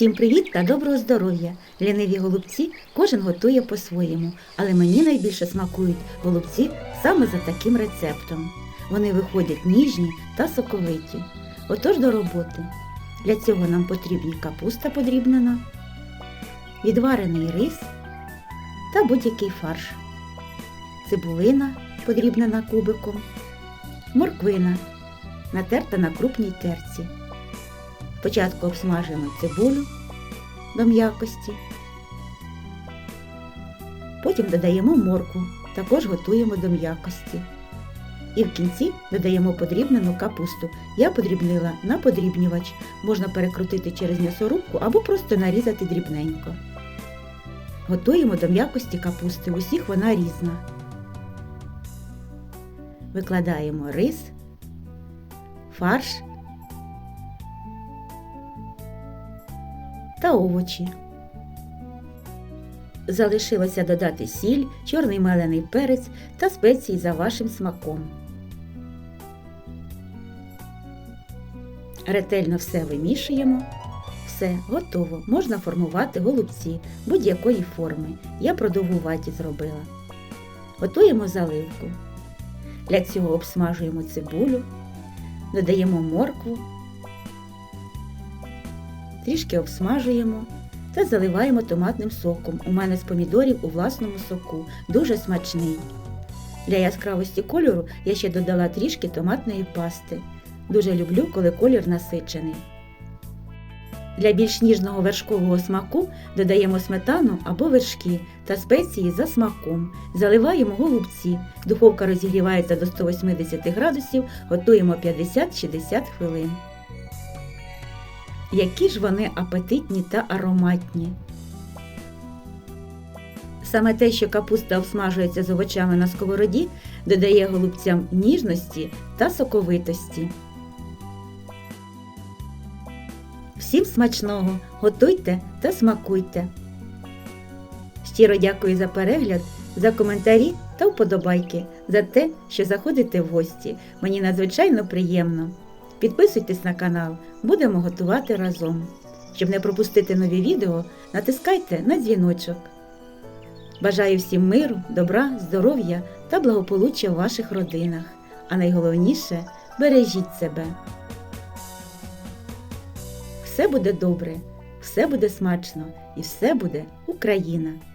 Всім привіт та доброго здоров'я! Ліниві голубці кожен готує по-своєму, але мені найбільше смакують голубці саме за таким рецептом. Вони виходять ніжні та соковиті. Отож до роботи. Для цього нам потрібні капуста подрібнена, відварений рис та будь-який фарш, цибулина подрібнена кубиком, морквина натерта на крупній терці. Спочатку обсмажуємо цибулю до м'якості, потім додаємо моркву, також готуємо до м'якості. І в кінці додаємо подрібнену капусту. Я подрібнила на подрібнювач, можна перекрутити через м'ясорубку або просто нарізати дрібненько. Готуємо до м'якості капусти, усіх вона різна. Викладаємо рис, фарш та овочі. Залишилося додати сіль, чорний мелений перець та спеції за вашим смаком. Ретельно все вимішуємо. Все, готово. Можна формувати голубці будь-якої форми. Я продовгуваті зробила. Готуємо заливку. Для цього обсмажуємо цибулю, додаємо моркву, трішки обсмажуємо та заливаємо томатним соком. У мене з помідорів у власному соку. Дуже смачний. Для яскравості кольору я ще додала трішки томатної пасти. Дуже люблю, коли колір насичений. Для більш ніжного вершкового смаку додаємо сметану або вершки та спеції за смаком. Заливаємо голубці. Духовка розігрівається до 180 градусів, готуємо 50-60 хвилин. Які ж вони апетитні та ароматні. Саме те, що капуста обсмажується з овочами на сковороді, додає голубцям ніжності та соковитості. Всім смачного! Готуйте та смакуйте! Щиро дякую за перегляд, за коментарі та вподобайки, за те, що заходите в гості. Мені надзвичайно приємно. Підписуйтесь на канал, будемо готувати разом. Щоб не пропустити нові відео, натискайте на дзвіночок. Бажаю всім миру, добра, здоров'я та благополуччя в ваших родинах. А найголовніше бережіть себе. Все буде добре, все буде смачно і все буде Україна!